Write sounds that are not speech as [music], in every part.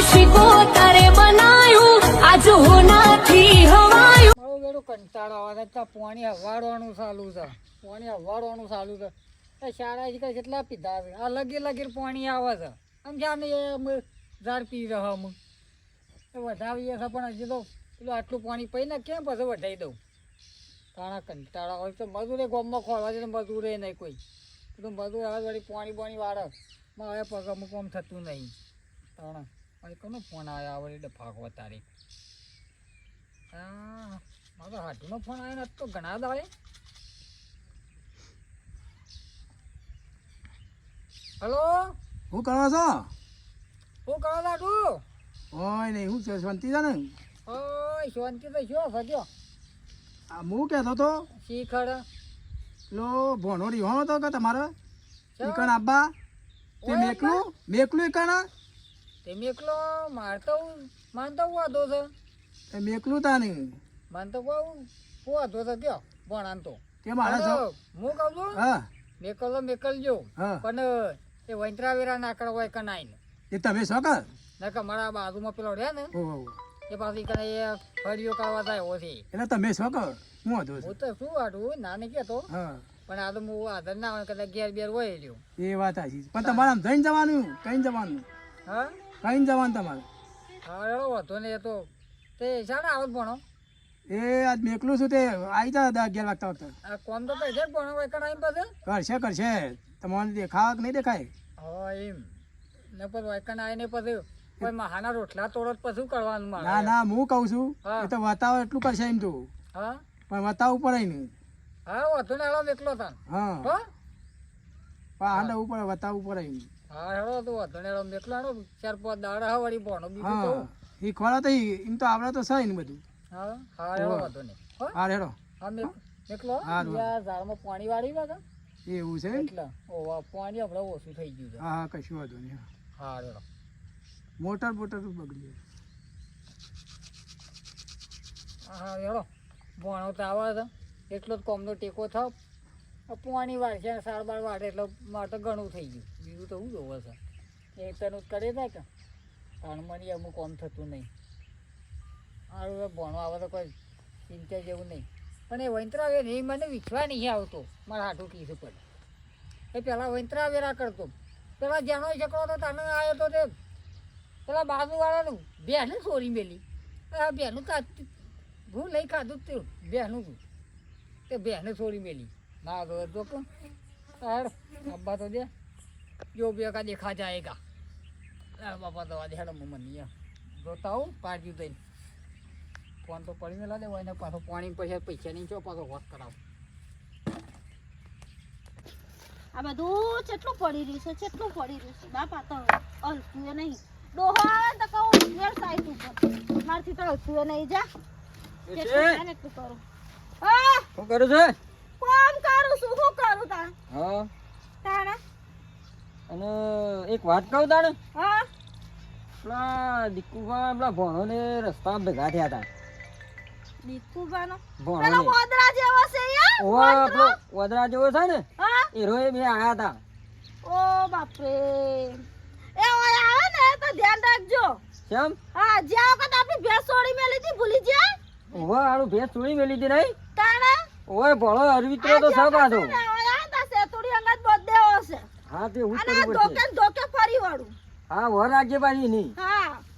શીખો આવે છે. પાણી હવાડવાનું ચાલુ છે. પાણી હવાડવાનું ચાલુ છે. એ શાળા કેટલા પીધા છે? આ લગી લગીર પાણી આવે છે. આમ જાણે એ ઝાડ પી રહ્યા અમ. વધાવીએ છે, પણ હજી તો પેલું આટલું પાણી પી ને કેમ પછી વધાવી દઉં? તાણા કંટાળા હોય તો મજૂરે ગોમમાં ખોલવા છે મજૂરે નહીં કોઈ. પેલું મજૂર આવે વળી પાણી પાણી વાળે. હવે પગ અમુક આમ થતું નહીં. તાણા. કોનો ફોન આવ્યા વળી ડફાકો તારી હા મારો હાટુનો ફોન આવ્યો ને તો ઘણા દાડે હલો? હું કરો છો? હું કરો લાડુ ઓય નહીં હું છે શાંતિ છે ને? ઓય શાંતિ તો શું સજ્યો આ હું કહેતો તો? શીખડ લો ભોણો રીહો તો કે તમારે? ચા? ઈકણ આબ્બા તે મેકલું? મેકલું ઈકણ? તેમ એકલો મારતો હું માનતો વાંધો છે. તે એકલું તા નહીં માનતો કહું હું વાંધો છે કયો? ભણાન તો. તે મારા છો હું કહું છું? હા. મેકલો મેકલજો. પણ એ વંતરા વેરા ના હોય કનાઈ ને. એ તમે છો કે? નકર મારા બાજુમાં પેલો રહે ને એ પાછી કને એ ફરીઓ કાવા જાય ઓછી. એટલે તમે છો કે? હું હતો હું તો શું વાટું નાને કેતો હા. પણ આ તો હું આદર ના હોય કદાચ ઘેર બેર હોય રહ્યું. એ વાત સાચી પણ તમારે આમ જઈને જવાનું? કઈ જવાનું? હા? કઈ જવાનું તમારે? હા એવો વાંધો નહીં એ તો તે શાને આવત ભણો. એ આજ મેકલું છું તે આવી જા દસ અગિયાર વાગતા વખતે. આ કોમ તો કહે છે ભણો હોય ટાઈમ પછી? કરશે કરશે. તમારે દેખાવ કે નહીં દેખાય? હા એમ. ને પછી વાયકણ આવીને પછી કોઈ મહાના રોટલા તોડત પછી કરવાનું ના મારે? ના હું કહું છું. એ તો વતાવ એટલું કરશે એમ તું. હા? પણ વતાવવું ઉપર નહીં. હા વાંધો ને હાલો એકલો તાન. હા. હા? ઉપર વતાવવું ઉપર એમ હા હેડો તો વાંધો ને હેડો એકલો ચાર પાંચ દાડા હા વળી ભણો બીજું ખોળા તો ઈ- તો આવડે તો છે ને બધું. હા હા હેડો. વાંધો નહીં. હો? હા રેડો હા મેં એકલો યાર ઝાડમાં પાણી વાળી વાગા એવું છે? એટલે ઓવા પાણી આપણે ઓછું થઈ ગયું છે. હા હા કશું વાંધો નહીં હા. હા મોટર બોટર બગડી હા રેડો ભણો તો આવે છે. એટલો જ કોમનો ટેકો થાવ. પાણી વાળશે ને સાર બાર વાળે એટલે મારે તો ઘણું થઈ ગયું. બીજું તો શું જોવે છે એ તને કરે થાય કે. મને અમુક કોમ થતું નહીં. સારું હવે ભણો આવે તો કોઈ ચિંતા જેવું નહીં. પણ એ વંતરાવે નહીં મને વિશ્વા નહીં આવતો. મારા હાથું કીધું પડે એ પહેલાં વંતરાવેરા કરતો. પેલા જાણો છકડો તો તને આવ્યો તો તે પેલા બાજુવાળાનું બેનું ચોરી મેલી. આ બેહનું તા હું લઈ ખાધું તે બેહનું હતું તે બેહને ચોરી મેલી. ના તો તો કે તો દે. જો भी કા देखा जाएगा। તો આજે હેડો મમ્મી જોતા આવું પાડ્યું થઈને ફોન તો પડી મેલા દેવાય ને પાછો પાણી પૈસા પૈસા નહીં છો પાછો વોટ કરાવો આ બધું કેટલું પડી રહ્યું છે કેટલું પડી રહ્યું છે? બાપા તો હલતું નહીં. ડોહો આવે તો કહું વેર સાઈડ ઉપર. મારથી તો હલતું નહીં જા. એટલું કરું. હા. શું કરું છે? કોમ કરું છું શું કરું તા હા. તાણે? અને એક વાત કહું તાણે? હા. પેલા દીકુભા પેલા ભણો ને રસ્તા ભેગા થયા હતા દીકુબાનો ભણો પેલો મોદરા જેવો છે યાર ઓવા પેલો વદરા જેવો છે ને? હા. એ બે આયા હતા ઓ બાપરે. એ ઓય આવે ને તો ધ્યાન રાખજો. કેમ? હા જ્યાં વખત આપણી ભેંસ છોડી મેલી હતી ભૂલી જાય ઓવા ભેંસ ચોરી મેલી હતી નહીં? તાણે? ઓય ભણો અરવિત્રો તો છે પાછો. હા તે હું ધોકે ફરી વાળું. હા વર રાખજે પાછી નહીં.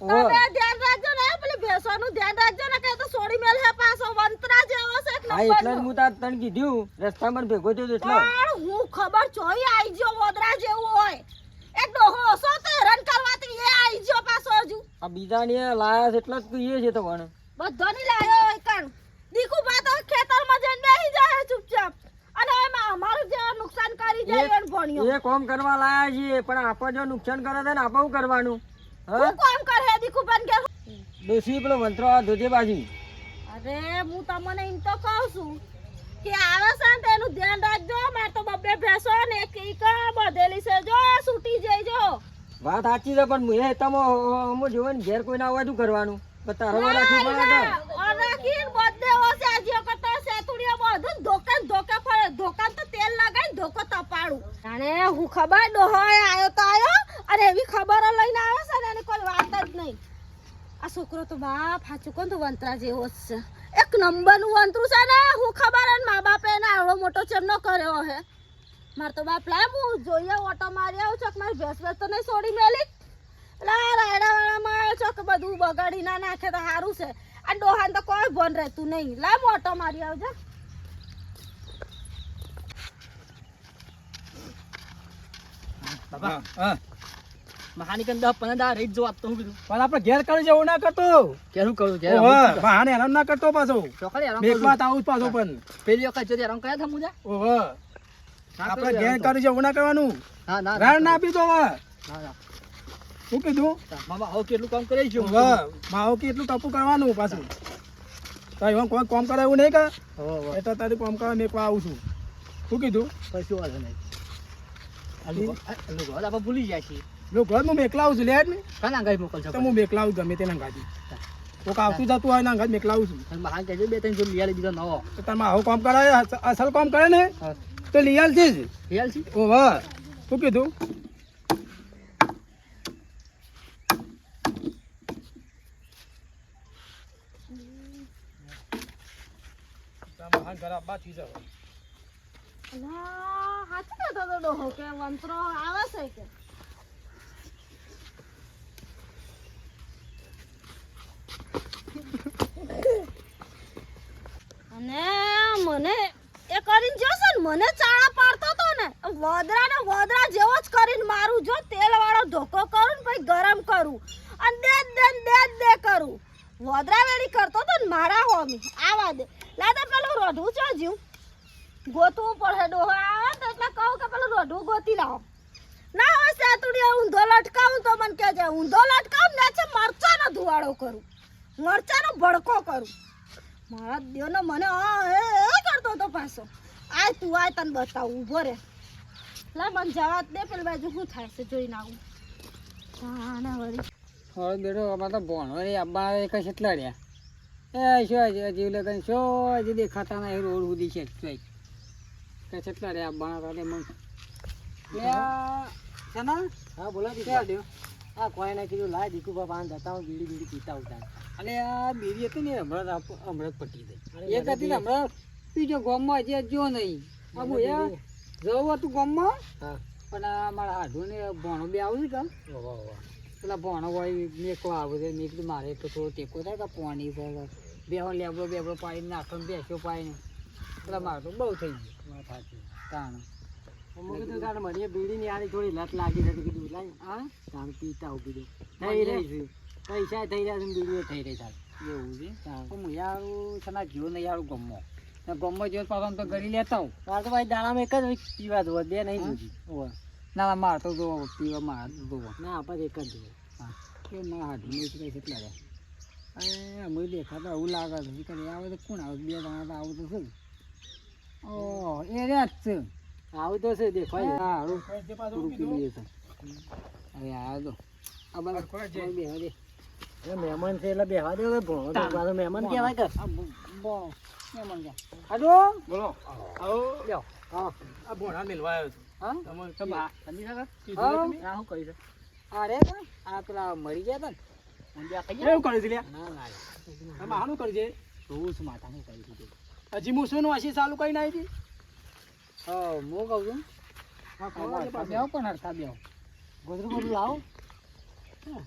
ઓહો. હા એટલે જ હું તાર તણ કીધું રસ્તામાં ભેગો થયો પણ હું ખબર ચોઈ આઈ ગયો વોદરા જેવું હોય. એક ડોહો હસો તો હેરાન કરવાથી એ આઈ ગયો પાછો હજુ. આ બીજાને લાયા છે એટલે જ કહીએ છે તો પણ. બધાની લાયો હોય કણ. દીકુ બા તો ખેતરમાં જઈને બેહી જાય ચૂપચાપ. અને એમાં અમારું જે નુકસાન કરી જાય એને ભણ્યો. એ કોમ કરવા લાયા છીએ પણ આપણે જો નુકસાન કરે છે ને આપણે શું કરવાનું? હ? હું કોમ કરે દીકુ બન કે ડોસી પેલો મંત્રો ધોજે બાજી. અરે હું તમને એમ તો કહું છું કે આવે છે ને તેનું ધ્યાન રાખજો મારે તો બબ્બે ભેસો ને એક ઈકા બધેલી છે. જો સૂટી જઈજો વાત સાચી છે પણ હું એ તમો હું જોવે ને ઘેર કોઈ ના હોય શું કરવાનું? તારો રાખી પડે કે રાખીને બધે ઓસે આજે કરતા સેતુડીઓ ધોકાન ધોકે ફરે. ધોકા તો તેલ લગાઈ ધોકો તપાડું. અને હું ખબર ડોહોય આયો તો આયો? અને એવી ખબર લઈને આવ્યો છે ને, એની કોઈ વાત જ નહીં. આ છોકરો તો બાપ હાચું કોણ તો વંતરા જેવો જ છે. એક નંબરનું વંતરું છે ને, હું ખબર અને મા બાપે એને આવડો મોટો ચેમનો કર્યો હે. માર તો બાપ લાય, હું જોઈએ ઓટો મારી આવું ચોક મારી ભેંસ ભેંસ તો નહીં છોડી મેલી? આ રાયડા વાળામાં ચોક બધું બગાડી ના નાખે તો સારું છે. આ ડોહાન તો કોઈ ભણ રહેતું નહીં. લાય ઓટો મારી આવજો. હા, હા. મહાનિકન દસ પંદર દાડા રહી જો વાત હું કીધું. પણ આપણે ઘેર કરી જેવું ના કરતો. કેવું કરું ઓહો, બહાને હેરાન ના કરતો પાછો. ચોકડી હેરાન મેઘમાં આવું પાછો પણ. પેલી વખત જો હેરાન કર્યા હતા મુજા? ઓહો. આપણે ઘેર કરી જેવું ના કરવાનું. ના ના આપી હવે. ના શું કીધું? મામા હવે કેટલું કામ કરે છે માવો કે એટલું ટપુ કરવાનું પાછું. તો એમાં કોઈ કોમ કરે એવું નહીં કે? એટલે તારી કોમ કરવા મેકવા આવું છું. શું કીધું? કશું વાંધો નહીં. આપણે ભૂલી જાય છીએ. લોકો હું મેકલાવું છું લેટ ને. કાના ગાઈ મોકલશો તો હું મેકલાવું ગમે તે નંગાજી કોક આવતું જતું હોય ને અંગાજ મેકલાવું છું. મહાન કહેજો બે ત્રણ જો લીયા લીધો નવો. તો તમે આવું કામ કરાય અસ- અસલ કામ કરે ને તો લઈ છે જ. રિયાલ છે શું કીધું? અલા, અને મને એ કરીને જોશે ને, મને ચાળા પાડતો તો ને વદરા ને વદરા જેવો જ કરીને મારું જો તેલ વાળો ધોકો કરું ને પછી ગરમ કરું. અને દે દે દે દે કરું. વદરા વેડી કરતો તો ને મારા હોમી. આવા દે. લાદા પેલું રોઢું ચો જ્યું ગોતવું પડે ડોહો. આવે તો એટલે કહું કે પેલું રોઢું ગોતી લાવો. ના હોય સેતુડી ઊંધો લટકાવું તો મને કહેજે. ઊંધો લટકાવું ને છે મરચાનો ધુવાડો કરું. મરચાનો ભડકો કરું. મારા દેવનો મને આ એ એ કરતો તો પાછો. આય તું આય તને બતાવું. ઊભો રે. લા, મને જવા દે પેલી બાજુ. શું થાય છે? જોઈને આવું. ના વળી. હવે બેડો અમારે તો ભણો રે અબ્બા એક કેટલા રહ્યા. એ શું જીવલે કઈ શું હજી દેખાતા નહીં રોડ સુધી છે કે કેટલા રહ્યા બાણા તારે મન. લે સના હા બોલા ક્યાં દ્યો હા કોઈ ના કીધું લાય દીકુ બાપા આને જતા હું બીડી બીડી પીતા ઉતા અને આ બીડી હતી ને હમણાં જ હમણાં પટી ગઈ એક હતી ને હમણાં બીજો ગામમાં જે જો નહીં. આ બોયા જવું હતું ગામમાં? હા. પણ આ મારા હાડું ને ભણો બે આવું છે પેલા ભણો વાળી મેકલો આવે છે મેં કીધું મારે તો થોડો ટેકો થાય કે પાણી પર બેહો લેબડો બેબડો પાડીને નાખો બેસ્યો પાડીને. પેલા મારે તો બહુ થઈ ગયું. વાત કારણ તાણ. હું કીધું તારે મને. બીડી આની થોડી લત લાગી હતી કીધું લાય હા? તાણ પીતા હું કીધું થઈ રહી છે. પૈસા થઈ રહ્યા છે બીડીઓ થઈ રહી થાય એવું છે? હા. યારું છે જીવો ને યારું ગમો. ને ગમો જેવો પાછો આમ તો ગરી લેતા હું મારે તો ભાઈ દાણામાં એક જ પીવા દો બે નહીં હા? ના મારે તો જો પીવા મારે જોવો. ના આપણે એક જ જોવો હા. કે ના હાડું નહીં કઈ કેટલા રહ્યા અરે અમે દેખાતા એવું લાગે છે કે આવે તો કોણ આવે? બે જણા તો આવું તો શું? ઓ એ રહ્યા જ છે. આવું તો છે દેખાય. હા અરે આ તો આ બધા બે દે. એ મહેમાન છે એટલે બેહવા દે ભણો તો મારો મહેમાન કહેવાય કે? આ બો બો- મહેમાન ગયા. હાલો? બોલો. આવો. લ્યો. હા. આ ભોણા મેલવા આવ્યો છું. હા? તમે સમજી શકો કીધું આ શું કરી છે? આ રે આ પેલા મરી ગયા ને. એવું કરે છે લ્યા? ના ના તમે આનું કરજે જોવું છું કરી દીધું હજી હું શું વાસી ચાલુ કઈ નાખી હતી? હા હું કહું છું? હા. બેહો પણ હરખા બેહો ગોદરું ગોદરું લાવો હું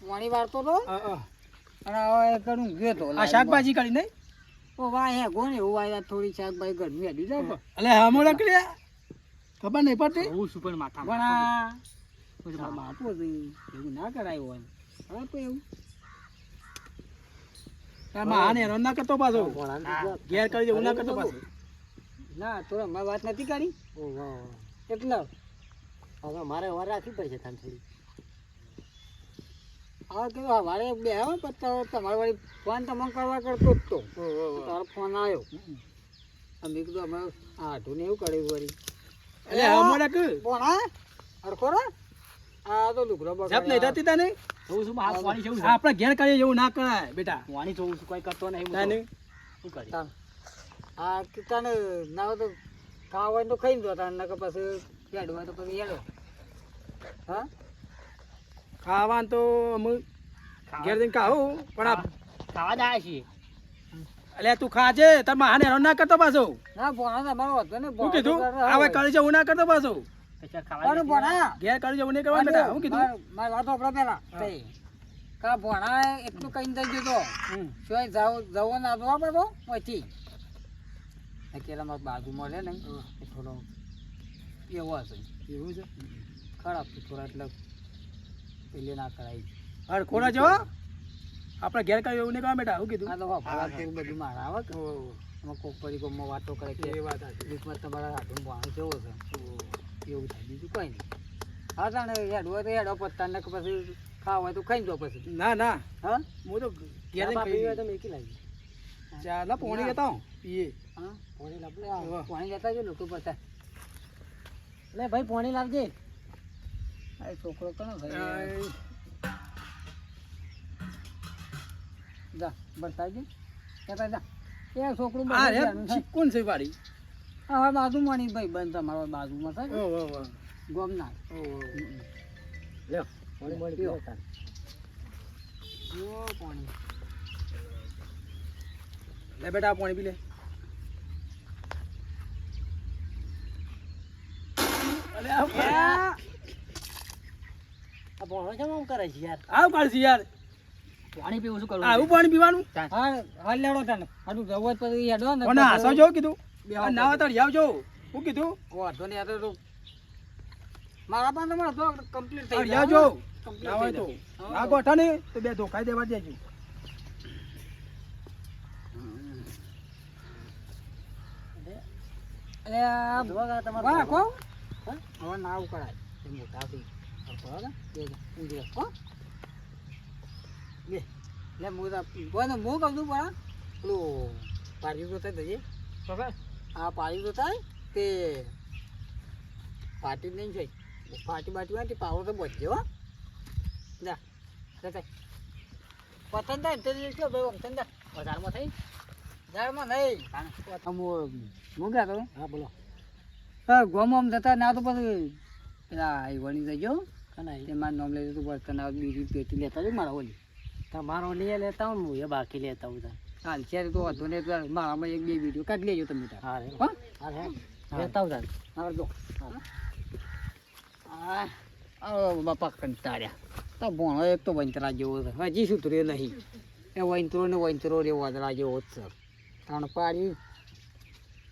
પાણી વાળતો હતો હા, હા. અને હવે કરું ગયો તો આ શાકભાજી કરી નહીં ઓ વાહ હે ગો ને એવું વાય થોડી શાકભાજી ગરમી હેડી જાય અલે હા મોડા કર્યા ખબર નહીં પડતી? હું શું પણ માથા પણ બાપુ હતું, એવું ના કરાયું હોય. હા તો એવું. આમાં આને હેરાન ના કરતો પાછો. ઘેર કરી ના કરતો પાછો. ના તો મેં વાત નથી કરી? એટલે. હવે મારે વાર રાખવી પડશે તને થોડી. હવે કે વારે બે આવે પછી તમારે વાળી ફોન તમને કરવા કરતો જ તો. તારો ફોન આવ્યો. અમે કીધું અમે આઠું ને એવું કર્યું વળી. હા મોડા કે આ હરખો રે? આ તો જાપ નહીં થતી તને જોઉં છું હાથ પાણી જેવું આપણે ઘેર કરીએ એવું ના કરાય બેટા. પાણી જોઉં છું કોઈ કરતો નહીં હું ના નહીં. શું કરી આ કે તને ના તો ખાવ હોય તો ખાઈને જો તાને નકર પછી હેડો હોય તો પછી હેડો. હા? ખાવાનું તો અમે ઘેર જઈને ખાવું પણ આ ખાવા જાય છીએ અલ્યા તું ખાજે તારમાં હાને ના કરતો પાછો. ના ભણા તમારો હતો ને શું કીધું? આવે કરી જવું ના કરતો પાછો. ખાવા ભણા ઘેર કરી જવું નહીં કરવા બેટા શું કીધું? મારી વાત આપડે પેલા. કા ભણા એટલું કઈ દઈ દીધો શું જાવ જવો ના દો આપણે તો પછી કેલા મારા બાજુ મળે ને એ થોડો એવો હશે. એવું છે? ખરાબ થોડા એટલે પેલી ના કરાય. અરે ખોડા જવા? આપણે ઘેર કરી એવું નહીં કરવા બેટા શું કીધું. બધું મારા આવે કે. એમાં કોક પડી કોકમાં વાતો કરે કે એ વાત. રીતમાં તમારા હાથમાં ભણો કેવો છે? એવું થાય બીજું કઈ નહીં. હા તાણે હોય તો હેડો પત્તા ને પછી ખાવા હોય તો ખાઈ દો પછી. ના ના. હા? હું તો ઘેર પીવી હોય તો ખાઈ મેકી લાવી. ચાલો પોણી લેતા હું પીએ. હા પોણી લાવ પોણી લેતા જો લોકો પતા લે ભાઈ પોણી લાવજે. આ છોકરો કણો ભાઈ જા બતાવજે કેતા જા. એ છોકરું કોણ છે વાડી. હા બાજુ બાજુમાં ભાઈ બંધ તમારો બાજુમાં થાય ઓહો ઓહો ગોમ ના ઓહો લ્યો પાણી. લે બેટા પાણી પી લે. અલે આ ભણો કેમ કરે છે યાર? આવ છે યાર. પાણી પીવું શું કરવું? આવું પાણી પીવાનું? હા હાલ લેવડો તને. હાડું જવું પછી હેડો ને. કોને હાસો જો કીધું? ના હોય જાવ જો હું કીધું? વાંધો નહીં આ તો મારા પાસે તમારો તો કમ્પ્લીટ થઈ જાવ જો ના હોય તો. ના ગોઠા ને તો બે ધોકાઈ દેવા દેજો. તમારે ના ઉકળાય. મોટા થઈ. જા, જા? બે. લે, હું કોઈને હું કહું છું પણ પેલું પાડ્યું તો થાય જજે. આ પાડ્યું તો થાય તે પાટી નહીં છે પાટી બાટી હોય તે પાવડો તો બચજો હો જા જા જા. પતંગ થાય તે દિવસે ભાઈ વખતે જા વધારમાં થઈ ઝાડમાં નહીં હું ગયા તો હા બોલો હા ગોમ જતા ના તો પછી પેલા વળી જજો તે મારું નામ લઈ દીધું બર્તન આવે બીજી પેટી લેતા જજો મારા ઓલી તમારો લઈ લેતા હું હું એ બાકી લેતા હું. હાલ ત્યારે તો વધુ નહીં મારામાં એક બે વીડિયો કાઢી લેજો તમે તાર હા? લેતા હું. હા જો બાપા કંટાળ્યા. તો ભણો એક તો વંતરા જેવો છે. હજી સુધર્યો નહીં. એ વંતરો ને વંતરો રે વાદળા જેવો જ છે ત્રણ પાડી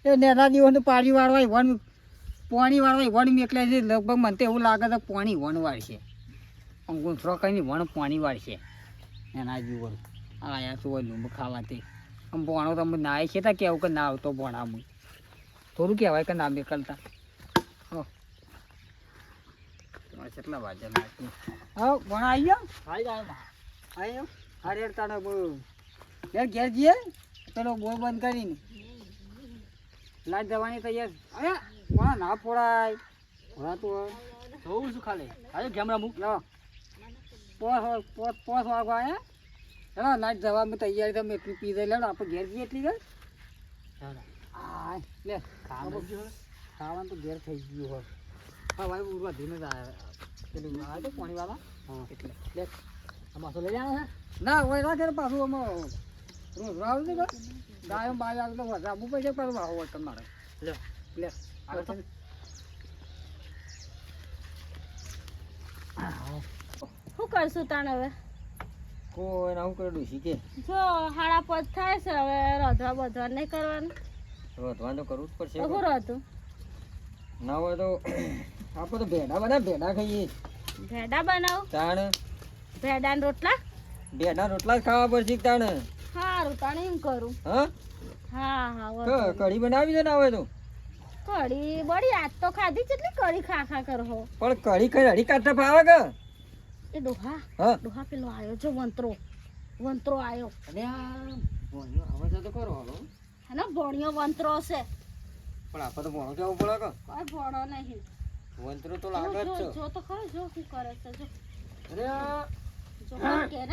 એ નેતા દિવસને પાડી વાળવા વન પાણી વાળવાય વન એટલે લગભગ મને તો એવું લાગે છે પાણી વન વાળશે ગુંથરો કઈ વણ પાણી વાળશે એના જીવન આયા તો લીંબ ખાવા તે આમ ભણો તમે નાય છે તા કેવું કે ના આવતો ભણામાં થોડું કહેવાય કે ના નીકળતા. હો. કેટલા વાગ્યા નાખ્યું હા ભણ આવી ગયો? આવી જાય આવ્યો અરે તાણે બહુ. ઘેર ઘેર જઈએ. પેલો બોલ બંધ કરીને. લાજ જવાની તૈયાર. અરે ભણા ના ફોડાય. ફોડાતું હોય. જોઉં છું ખાલી. આજે કેમ મૂક. લો. પોસ પોસ પોસ વાગવા આયા હેલો લાઈટ જવામાં તૈયારી તમે એટલી પી દઈ લેડો આપણે ઘેર જઈએ એટલી ગઈ હા લે ખાવાનું? ખાવાનું તો ઘેર થઈ ગયું હોય. હા ભાઈ ઉરવા ધીમે જ આવે પેલું આ તો પાણીવાળા હા. એટલે લે તો લઈ જવાનો છે ના હોય ના ત્યારે પાછું આમાં રોજ રાવ છે ગાયો બાય આવે તો વધારવું પડશે પાછું હોય તમારે લે લે આગળ તો. શું કરશું તાણ હવે? કોઈ ના હું ડૂસી જો હાડા પદ થાય છે હવે રોધવા બધવા નહીં કરવાનું. રોધવાનું તો કરવું જ પડશે. શું રોધું? ના હોય તો [coughs] આપણે તો ભેડા બધા ભેડા ખાઈએ. ભેડા બનાવ? તાણ? ભેડા રોટલા? ભેડા રોટલા જ ખાવા પડશે તાણ? સારું તાણ એમ કરું? હા? હા હા. કઢી બનાવી દે ને હોય તો? કઢી બળી આજ તો ખાધી કેટલી કઢી ખા ખા કરો પણ કઢી કઈ અઢી કાઢતા ફાવે કે? એ ડોહા હા? વંતરો. વંતરો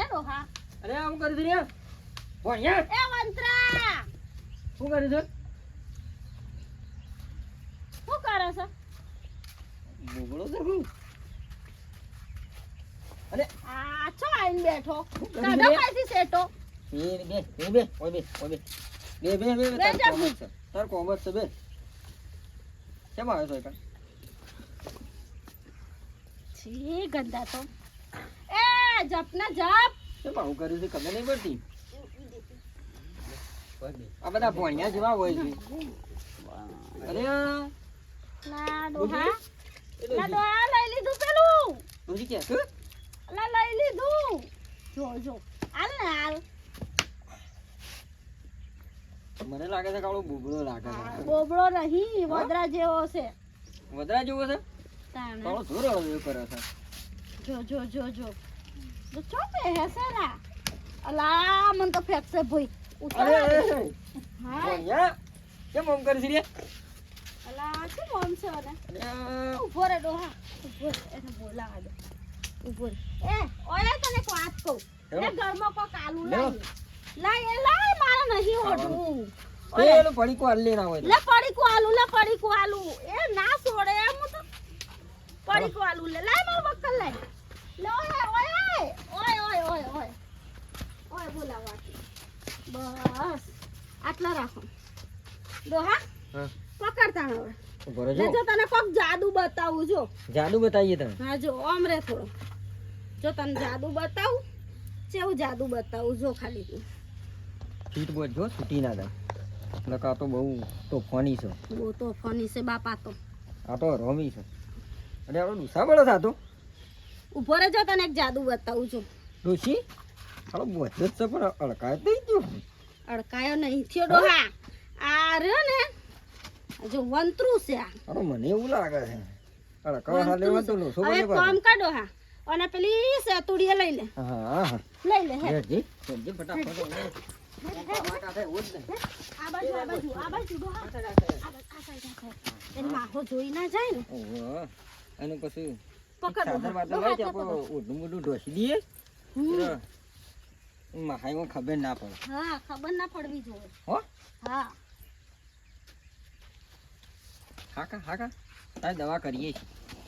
ડોહા. અરે આમ કરી દે શું કરે છે શું? અરે. આ છો આઈને બેઠો? કાઢો રે? સેટો. બે બે બે બે ઓય બે ઓય બે. બે બે બે બે તાર જા. છે. તાર કોમત છે બે. કેમ આવ્યો છો એકણ છી ગંદા તો. એ જપ ના જપ. કેમ આવું કર્યું છે? ખબર નહીં પડતી. આ બધા ભણ્યા જેવા હોય છે. અરે ના દોહા ના દોહા લઈ લીધું પેલું. તું કે? અલા લઈ લીધું જો જો હાલ ને હાલ મને લાગે છે કાળો બોબડો લાગે છે. બોબડો નહીં વદરા જેવો છે. વદરા જેવો છે? કાળો જોર આવ્યો કરે છે. જો જો જો જો. જો છો પે છે ના અલા મન તો ફેંકશે ભઈ. ઉતર હા. કેમ આમ કરી છે રે? અલા શું મોમ છે ને ઊભો રે ડોહા. ઊભો એને બોલાવા દે. ઊભો રે. એ ઓય તને એક વાત કહું. એ ઘરમાં કોક આલુ હેલો. લાઈ લાઈ એ લાઈ મારે નહીં ઓઢવું. પેલું પડીકો હાલ લઈને આવો લે પડીકુ આલુ લે પડીકુ આલુ. એ ના છોડે એમ તો. પડીકુ આલુ લે. લાય મારું બક્કલ લાય. લે ઓય ઓય ઓય ઓય ઓય ઓય ઓય. બોલાવાતી બસ. આટલા રાખો. દોહા હા. પકડતા હવે. જો તને કોક જાદુ બતાવું જો. જાદુ બતાવીએ હા જો ઓમ રે થોડો. જો તને જાદુ બતાવું કેવું જાદુ બતાવું? જો ખાલી તું. ફીટ બોલજો છૂટી ના જાય નકા તો બહુ તોફાની છે. બહુ તો ફની છે બાપા તો. આ તો રોમી છે. અરે આપણો ડુસા બળો થતો ઊભો રે જો તને એક જાદુ બતાવું છું. ડોશી હાલો બોજ જ છે પણ અડકાય થઈ ગયો. અડકાયો નહીં. થયો ડોહા. આ રહ્યો ને આ જો વંતરું છે આ. મને એવું લાગે છે. અડકાવા હાલે વંતરું હવે કામ કાઢો ડોહા. અને પેલી સેતુડીએ લઈ લે. હા લઈ લે હે. ફટાફટ ખબર ના પડે. હા ખબર ના પડવી જોઈએ. હા. Hakka hakka. તારે દવા કરીએ છીએ.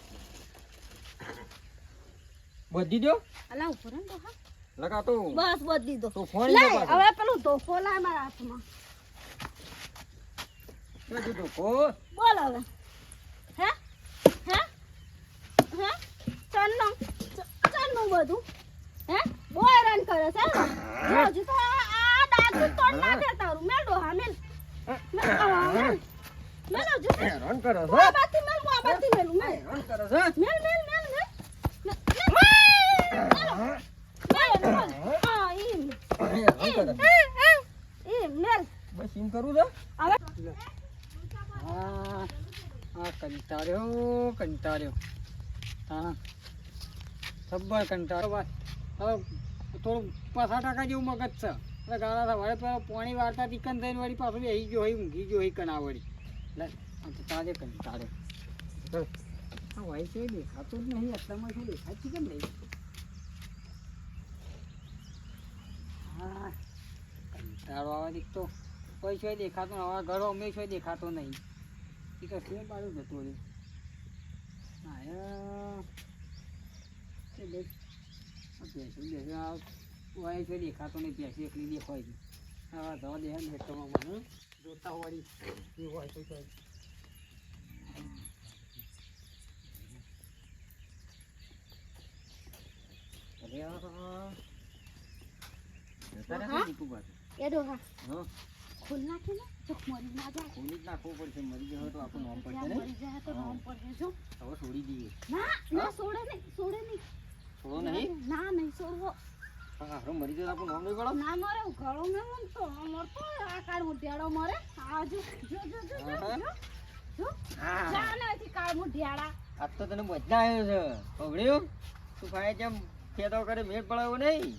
બધી દો અલા ઉપર ને ડોહા લગા તો બસ બધી દો તો ફોન લે હવે પેલું ધોકો લાય મારા હાથમાં. બધું તો કો બોલ હવે. હે? હે? હે? ચાલનું ચાલનું બધું. હે? બહુ રન કરે છે હે? જો હજુ તો આ દાંત તોડ નાખે તારું. મેડો હા મેલ. મેલ મેલ. મેલ હેરાન કરે છે? બાજુથી મેલ આ બાજુથી મેલ. રન કરે છે? મેલ મેલ મેલ મેલ મેલ, મેલ. મેલ, મેલ. હા, ઈમ. હેરાન કરે ઈમ, મેલ. બસ એમ કરું છે? હવે હા હા, કંટાળ્યો કંટાળ્યો. હા સબ્બર કંટાળો વાત હવે થોડું પાછા ટકા જેવું મગજ છે. એટલે ગાળા થાય વળે પેલો પાણી વાળતા ચિકન થઈને વળી પાછું બેસી ગયો હોય, ઊંઘી ગયો હોય કના વળી લે, આ તો તારે કંટાળ્યો. દેખાતું જ નહીં. એટલામાં શું દેખાય ચિકન નહીં કંટાળો આવે દીક તો કોઈ છે દેખાતો આવા હવે ઘરો અમે છે દેખાતો નહીં એ તો શું બાજુ જતો હા. એ બેસું આ વાય છે દેખાતો નહીં ભેંસું એકલી દેખાય છે હા જવા દે મને જોતા વળી એવું હોય તો. અરે રહે હા? એ ડોહા ખોલ નાખે ને? જો મરી ના જાય. ખોલી જ નાખવું પડશે મરી હોય તો આપણું નામ પડશે ને? મરી જાય તો. નામ પડે જો. હવે છોડી દઈએ. ના ના છોડે નહીં છોડે નહીં. છોડો નહીં? ના નહીં છોડવો. હારો મરી જાય તો આપણું નામ નહીં પડો? ના મરે ગળો તો મરતો આ કાળ મુઢિયાળો મરે આ જો જો જો જો જો હા. જો. જો. હા. જા નથી કાળ મુઢિયાળા. આજ તો તને મજા આવ્યો છે. પગડ્યું તું ખાય જેમ ખેતો કરે મેળ પડાવ્યો નહીં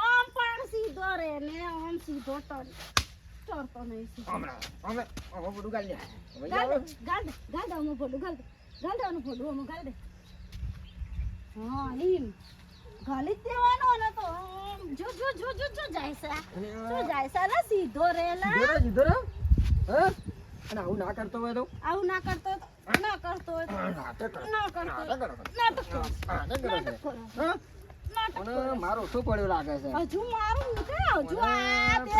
ઓમ પણ સીધો રે ને ઓમ સીધો તર ચડતો નહીં સીધો. હમણાં હવે હવે બધું ગાલી. દે ગાલ દે ગાલ દે ફોટું ગાલ દે ગાલ દે અમુક ફોટું અમુક ગાલ દે હા એમ ગાલી દેવાનો ને તો જો જો જો જો જો જાયસા જો જાયસા ને સીધો રે લા. સીધો સીધો. હા? અને આવું ના કરતો હોય તો? આવું ના કરતો ના કરતો હોય કરતો નાટક કરે. ના કરતો મારો ઓછો પડ્યો લાગે છે. હજુ મારું હજુ આ બે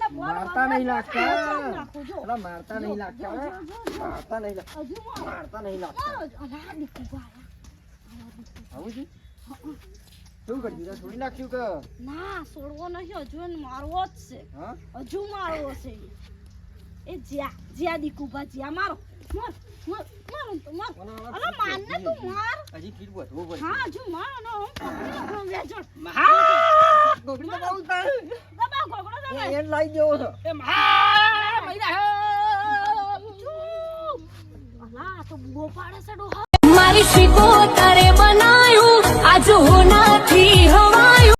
ને મારતા નહીં લાગતા. વગર નાખું જો. અલા, મારતા નહીં લાગતા. જો, જો, જો, જો. મારતા નહીં લાગતા. હજુ મારતા નહીં લાગતા. અલા, દીકુ ભાઈ. આવું છે? શું કરી દીધા છોડી નાખ્યું કે? ના છોડવો નહીં. હજુ મારવો જ છે. હજુ મારવો છે એ. જ્યા જ્યા દીકુભા જ્યા મારો. માર માર માર માર અલા તું માર. હજી હા માર હું પકડી ગોગડી તો. દબા ગોગડો દબા. લાઈ દેવો છે. અલા આ તો બુઓ પાડે છે ડોહા. મારી શીખો તારે બનાયું. આજ હોનાથી હવા